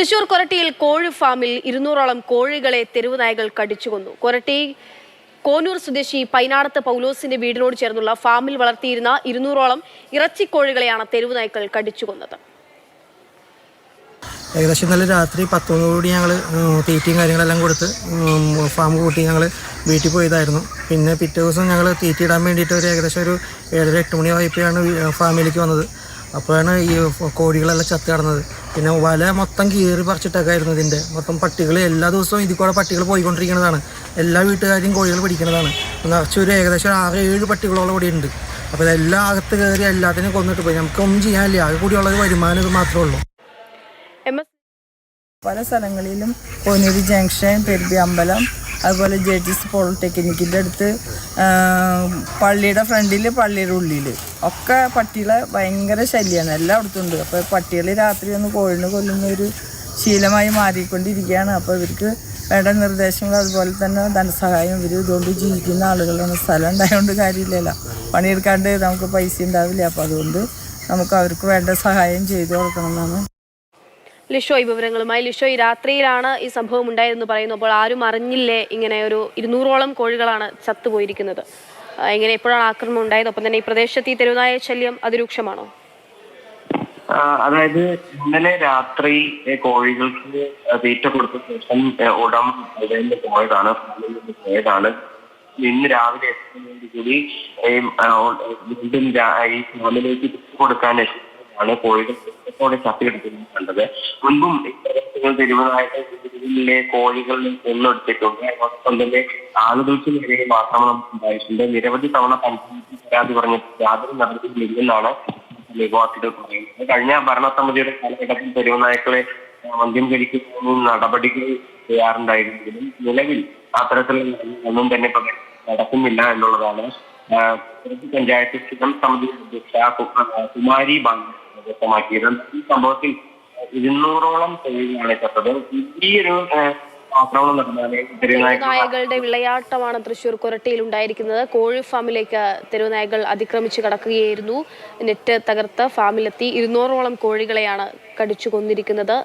തൃശൂർ കൊരട്ടിയിൽ കോഴി ഫാമിൽ ഇരുന്നൂറോളം കോഴികളെ തെരുവ് നായകൾ കടിച്ചുകൊന്നു. കൊരട്ടി കോനൂർ സ്വദേശി പൈനാടത്ത് പൗലോസിന്റെ വീടിനോട് ചേർന്നുള്ള ഫാമിൽ വളർത്തിയിരുന്ന ഇരുന്നൂറോളം ഇറച്ചിക്കോഴികളെയാണ് തെരുവ് നായ്ക്കൾ കടിച്ചുകൊന്നത്. ഏകദേശം ഇന്നലെ രാത്രി പത്തോടുകൂടി ഞങ്ങൾ തീറ്റയും കാര്യങ്ങളെല്ലാം കൊടുത്ത് ഫാം കൂട്ടി ഞങ്ങൾ വീട്ടിൽ പോയതായിരുന്നു. പിന്നെ പിറ്റേ ദിവസം ഞങ്ങൾ തീറ്റ ഇടാൻ വേണ്ടിയിട്ട് ഒരു ഏകദേശം ഒരു ഏഴര എട്ട് മണി വായ്പയാണ് ഫാമിലേക്ക് വന്നത്. അപ്പോഴാണ് ഈ കോഴികളെല്ലാം ചത്ത് കിടന്നത്. പിന്നെ വല മൊത്തം കീറി പറിച്ചിട്ടൊക്കെയായിരുന്നു ഇതിന്റെ. മൊത്തം പട്ടികൾ എല്ലാ ദിവസവും ഇതിൽ കൂടെ പട്ടികൾ പോയിക്കൊണ്ടിരിക്കുന്നതാണ്. എല്ലാ വീട്ടുകാരും കോഴികൾ പിടിക്കുന്നതാണ്. നിറച്ച് ഒരു ഏകദേശം ആറ് ഏഴ് പട്ടികളോളം കൂടി ഉണ്ട്. അപ്പോൾ ഇതെല്ലാം അകത്ത് കയറി എല്ലാത്തിനും കൊന്നിട്ട് പോയി. നമുക്കൊന്നും ചെയ്യാനില്ല. ആകെ കൂടിയുള്ളത് വരുമാനം ഇത് മാത്രമേ ഉള്ളൂ. പല സ്ഥലങ്ങളിലും കോനൂര് ജംഗ്ഷൻ പെരുമ്പി അമ്പലം അതുപോലെ ജഡ്ജസ് പോളിടെക്നിക്കിന്റെ അടുത്ത് പള്ളിയുടെ ഫ്രണ്ടിൽ പള്ളിയുടെ ഉള്ളിൽ ഒക്കെ പട്ടികളെ ഭയങ്കര ശല്യമാണ് എല്ലായിടത്തും ഉണ്ട്. അപ്പോൾ പട്ടികൾ രാത്രി ഒന്ന് കോഴിനെ കൊല്ലുന്ന ഒരു ശീലമായി മാറിക്കൊണ്ടിരിക്കുകയാണ്. അപ്പോൾ ഇവർക്ക് വേണ്ട നിർദ്ദേശങ്ങൾ അതുപോലെ തന്നെ ധനസഹായം ഇവർ ഇതുകൊണ്ട് ജീവിക്കുന്ന ആളുകളാണ്. സ്ഥലം ഉണ്ടായതുകൊണ്ട് കാര്യമില്ലല്ലോ. പണിയെടുക്കാണ്ട് നമുക്ക് പൈസ ഉണ്ടാവില്ല. അപ്പോൾ അതുകൊണ്ട് നമുക്ക് അവർക്ക് വേണ്ട സഹായം ചെയ്തു കൊടുക്കണം എന്നാണ് ലിഷോയ് വിവരങ്ങളുമായി. ലിഷോയ് രാത്രിയിലാണ് ഈ സംഭവം ഉണ്ടായതെന്ന് പറയുന്നു. അപ്പോൾ ആരും അറിഞ്ഞില്ലേ ഇങ്ങനെ ഒരു ഇരുന്നൂറോളം കോഴികളാണ് ചത്തുപോയിരിക്കുന്നത്. എങ്ങനെ എപ്പോഴാണ് ആക്രമണം ഉണ്ടായത്? ഒപ്പം തന്നെ ഈ പ്രദേശത്ത് ഈ തെരുവുനായ ശല്യം അതിരൂക്ഷമാണോ? അതായത് ഇന്നലെ രാത്രി കോഴികൾക്ക് തീറ്റ കൊടുത്ത ശേഷം ഉടമ നിന്ന് പോയതാണ് പോയതാണ്. ഇന്ന് രാവിലെ എത്തുന്നതിന് കൂടി വീണ്ടും ഈ ഫാമിലേക്ക് കൊടുക്കാൻ എത്തുന്നതാണ് കോഴികൾ കൂട്ടത്തോടെ ചത്തിയെടുക്കുന്നത് കണ്ടത്. മുൻപും ഇത്തരത്തിൽ തെരുവുനായിട്ട് കോഴികളിൽ കൊന്നെടുത്തിട്ടുണ്ട് തന്നെ ആളുകൾക്ക് നേരെ ആക്രമണം ഉണ്ടായിട്ടുണ്ട്. നിരവധി തവണ പഞ്ചായത്തിൽ പരാതി പറഞ്ഞിട്ട് യാതൊരു നടപടിയും ഇല്ലെന്നാണ് നിവാസികൾ പറയുന്നത്. കഴിഞ്ഞ ഭരണസമിതിയുടെ കാലഘട്ടത്തിൽ തെരുവുനായ്ക്കളെ മദ്യം കഴിക്കുന്ന നടപടികൾ ചെയ്യാറുണ്ടായിരുന്നെങ്കിലും നിലവിൽ അത്തരത്തിലുള്ള ഒന്നും തന്നെ നടക്കുന്നില്ല എന്നുള്ളതാണ് പഞ്ചായത്ത് സ്ഥിരം സമിതി അധ്യക്ഷ കുമാരി ബാങ്ക് വ്യക്തമാക്കിയത്. ഈ സംഭവത്തിൽ ഇരുന്നൂറോളം തൊഴിലാണ് ചത്തത് ഈ ഒരു ആ, ആക്രമണം നടന്നാലേ തെരുവുനായ്ക്കൾ നായകളുടെ വിളയാട്ടമാണ് തൃശൂർ കൊരട്ടിയിൽ ഉണ്ടായിരിക്കുന്നത് കോഴി ഫാമിലേക്ക് തെരുവുനായകൾ അതിക്രമിച്ച് കടക്കുകയായിരുന്നു. നെറ്റ് തകർത്ത് ഫാമിലെത്തി. ഇരുന്നൂറോളം കോഴികളെയാണ് കടിച്ചു കൊന്നിരിക്കുന്നത്.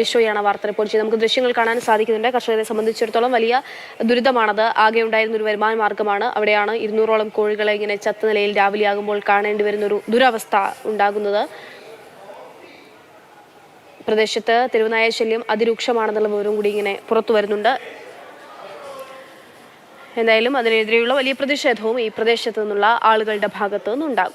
ലിഷോയാണ് വാർത്ത റിപ്പോർട്ട് ചെയ്ത് നമുക്ക് ദൃശ്യങ്ങൾ കാണാൻ സാധിക്കുന്നുണ്ട്. കർഷകരെ സംബന്ധിച്ചിടത്തോളം വലിയ ദുരിതമാണത്. ആകെ ഉണ്ടായിരുന്ന ഒരു വരുമാന മാർഗമാണ്. അവിടെയാണ് ഇരുന്നൂറോളം കോഴികളെ ഇങ്ങനെ ചത്ത നിലയിൽ രാവിലെ ആകുമ്പോൾ കാണേണ്ടി വരുന്ന ഒരു ദുരവസ്ഥ ഉണ്ടാകുന്നത്. പ്രദേശത്ത് തെരുവുനായ ശല്യം അതിരൂക്ഷമാണെന്നുള്ള വിവരം കൂടി ഇങ്ങനെ പുറത്തു വരുന്നുണ്ട്. എന്തായാലും അതിനെതിരെയുള്ള വലിയ പ്രതിഷേധവും ഈ പ്രദേശത്തു നിന്നുള്ള ആളുകളുടെ ഭാഗത്തു നിന്നുണ്ടാകും.